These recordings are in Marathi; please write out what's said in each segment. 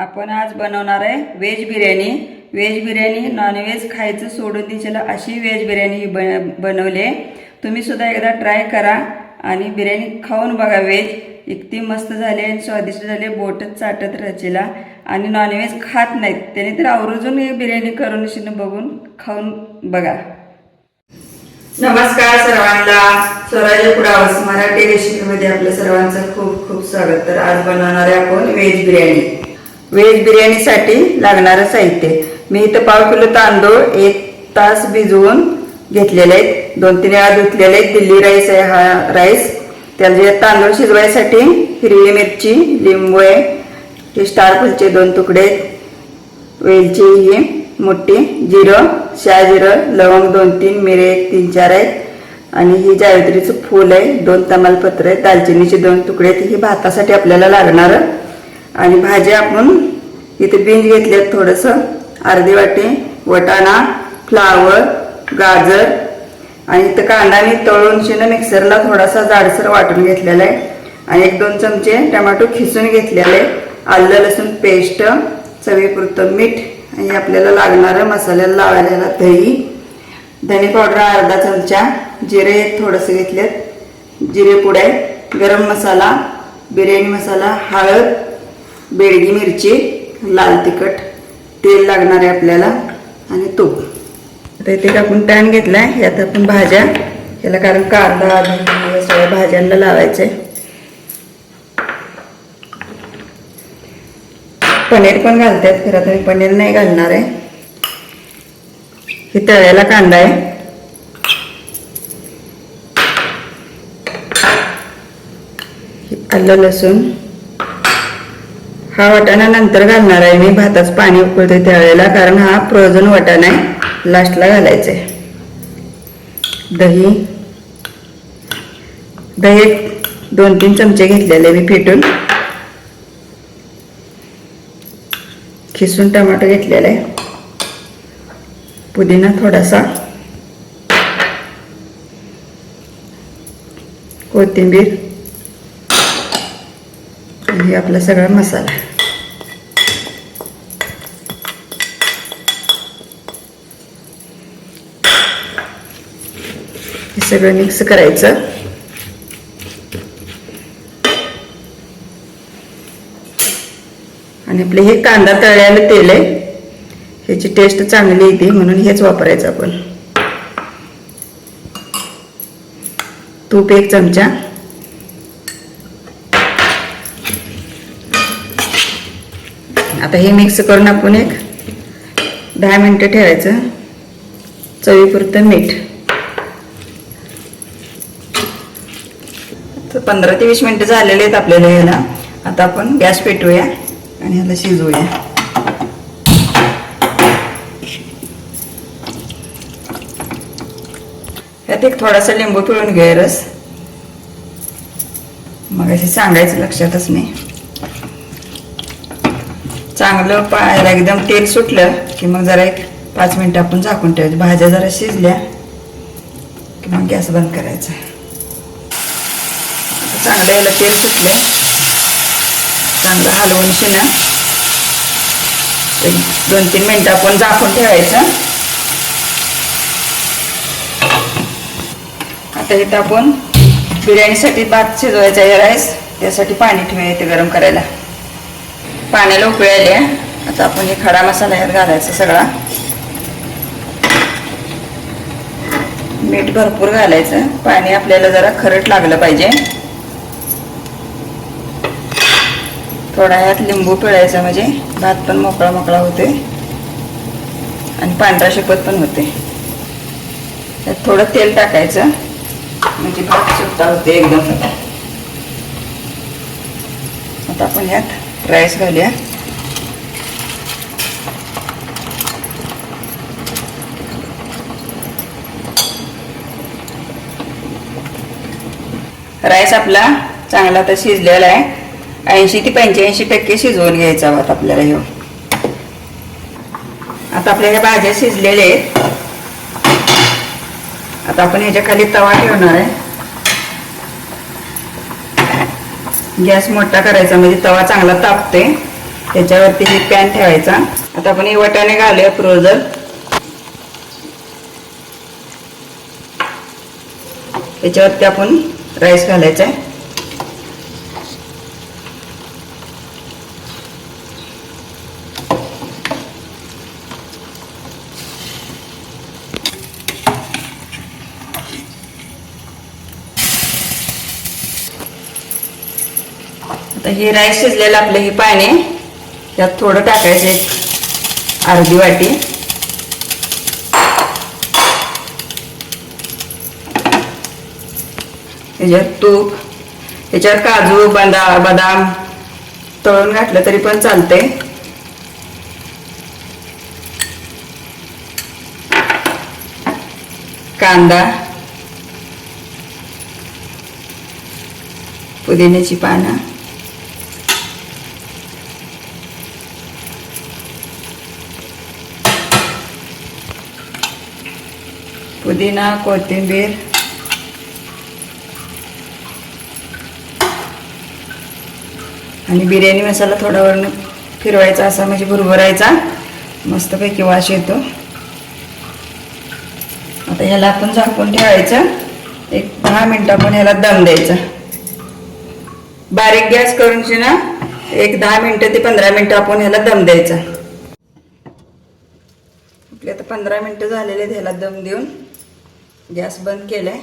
आपण आज बनवणार आहे veg biryani. Veg biryani non veg खायचं सोडून दिशेला अशी व्हेज बिर्याणी ही बन बनवली आहे. तुम्ही सुद्धा एकदा ट्राय करा आणि बिर्याणी खाऊन बघा व्हेज. इतकी मस्त झाली आणि स्वादिष्ट झाले बोटच चाटत रचेला आणि नॉनव्हेज खात नाहीत. त्याने तर आवर्जून बिर्याणी करून शिन बघून खाऊन बघा. नमस्कार सर्वांना. स्वराज्य पुरावस मराठी रेसिपीमध्ये आपल्या सर्वांचं खूप खूप स्वागत. तर आज बनवणार आहे आपण व्हेज बिर्याणी. व्हेज बिर्याणीसाठी लागणारं साहित्य. मी इथं पाव किलो तांदूळ एक तास भिजवून घेतलेले आहेत. दोन तीन वेळा धुतलेले आहेत. दिल्ली राईस आहे हा राईस त्याचे तांदूळ शिजवायसाठी हिरवी मिरची लिंबू आहे हे स्टार फुलचे दोन तुकडे आहेत. वेलची ही मोठी जिरं शहाजिरं लवंग दोन तीन मिरे एक तीन चार आहेत. आणि ही जावेत्रीचं फूल आहे. दोन तमालपत्र आहे दालचिनीचे दोन तुकडे आहेत. ही भातासाठी आपल्याला लागणारं आणि भाज्या आपण इथे बीन्स घेतल्यात थोडंसं. अर्धी वाटी वटाणा फ्लावर गाजर. आणि इथं कांदा मी तळून शिनं मिक्सरला थोडासा जाडसर वाटून घेतलेला आहे. आणि एक दोन चमचे टमॅटो खिसून घेतलेले आलं लसूण पेस्ट चवीपुरतं मीठ आणि आपल्याला लागणारं मसाल्याला लावायला दही. धने पावडर अर्धा चमचा जिरे थोडंसं घेतलेत. जिरे पुडे गरम मसाला बिर्याणी मसाला हळद बेडगी मिरची लाल तिखट तेल लागणार आहे आपल्याला आणि तूप. आता इथे आपण पॅन घेतलाय यात आपण भाज्या याला कारण कांदा दही सगळ्या भाज्यांना लावायचे पनीर पण घालतात खरं आता मी पनीर नाही घालणार आहे. हे तळ्याला कांदा आहे. आलं लसूण. हा वाटाणा नंतर घालणार आहे. मी भाताच पाणी उकळते त्यावेळेला कारण हा फ्रोझन वाटाणा आहे. लास्टला घालायचं आहे दही. दही एक दोन तीन चमचे घेतलेले मी फेटून. खिसून टमाटो घेतलेला. आहे पुदिना थोडासा. कोथिंबीर. हे आपला सगळा मसाला. हे सगळं मिक्स करायचं आणि आपले हे कांदा तळ्याला तेल आहे ह्याची टेस्ट चांगली येते म्हणून हेच वापरायचं आपण तूप एक चमचा आता हे मिक्स करून आपण एक दहा मिनटं ठेवायचं चवीपुरतं मीठ तर पंधरा ते वीस मिनटं झालेले आहेत आपल्याला याला आता आपण गॅस पेटवूया आणि ह्याला शिजवूया. यात एक थोडासा लिंबू पिळून घ्या रस. मग असे सांगायचं लक्षातच नाही. चांगलं पाहायला एकदम तेल सुटलं की मग जरा एक पाच मिनिटं आपण झाकून ठेवायचं. भाज्या जरा शिजल्या की मग गॅस बंद करायचा. चांगलं याला तेल सुटलं चांगलं हलवून शिना एक दोन तीन मिनटं आपण झाकून ठेवायचं आता इथं आपण बिर्याणीसाठी भात शिजवायचा आहे राईस त्यासाठी पाणी ठेवूया इथे गरम करायला. पाण्याला उकळी आता आपण हे खडा मसाला यात घालायचा सगळा. मीठ भरपूर घालायचं. पाणी आपल्याला जरा खरट लागलं पाहिजे. थोडा यात लिंबू पिळायचा म्हणजे भात पण मोकळा मोकळा होते आणि पांढरा शिपत पण होते त्यात थोडं तेल टाकायचं. म्हणजे भात सुट्टा होते एकदम. आता आपण यात राईस घालूया. राईस आपला चांगला तर शिजलेला आहे. ऐंशी ते पंच्याऐंशी टक्के शिजवून घ्यायचा आहोत आपल्याला हे. आता आपल्या ह्या भाज्या शिजलेल्या आहेत. आता आपण ह्याच्या खाली तवा ठेवणार आहे. गॅस मोठा करायचा म्हणजे तवा चांगला तापते त्याच्यावरती हे पॅन ठेवायचा. आता आपण हे वटाणे घालूया फ्रोझर त्याच्यावरती आपण राईस घालायचा आहे. आता हे राईस शिजलेलं आपलं हे पाणी त्यात थोडं टाकायचं एक अर्धी वाटी. त्याच्यात तूप त्याच्यावर काजू बदा बदाम तळून घातलं तरी पण चालतंय. कांदा पुदिन्याची पानं. पुदिना कोथिंबीर. आणि बिर्याणी मसाला थोडा वरून फिरवायचा असा म्हणजे भुरभुरायचा. मस्तपैकी वास येतो. आता ह्याला आपण झाकून ठेवायचं. एक दहा मिनटं आपण ह्याला दम द्यायचा. बारीक गॅस करून ना एक दहा मिनटं ते पंधरा मिनटं आपण ह्याला दम द्यायचा. आपले आता पंधरा मिनटं झालेले आहेत ह्याला दम देऊन. गॅस बंद केलाय.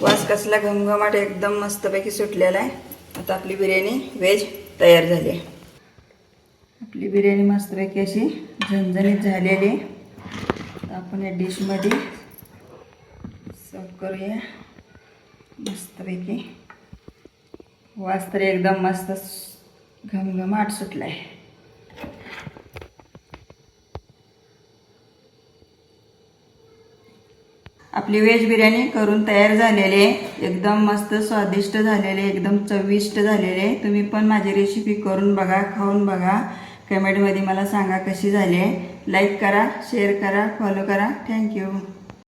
वास कसला घमघमाट एकदम मस्तपैकी सुटलेला आहे. आता आपली बिर्याणी व्हेज तयार झाली आहे. आपली बिर्याणी मस्तपैकी अशी झणझणीत झालेली आहे. आपण या डिशमध्ये सर्व करूया. मस्तपैकी. वास तर एकदम मस्त घमघमाट सुटला आहे आपली व्हेज बिर्याणी करून तयार झालेली आहे. एकदम मस्त स्वादिष्ट झालेले एकदम चविष्ट झालेले आहे. तुम्ही पण माझी रेसिपी करून बघा खाऊन बघा. कमेंटमध्ये मला सांगा कशी झाली आहे. लाईक करा शेअर करा फॉलो करा. थँक्यू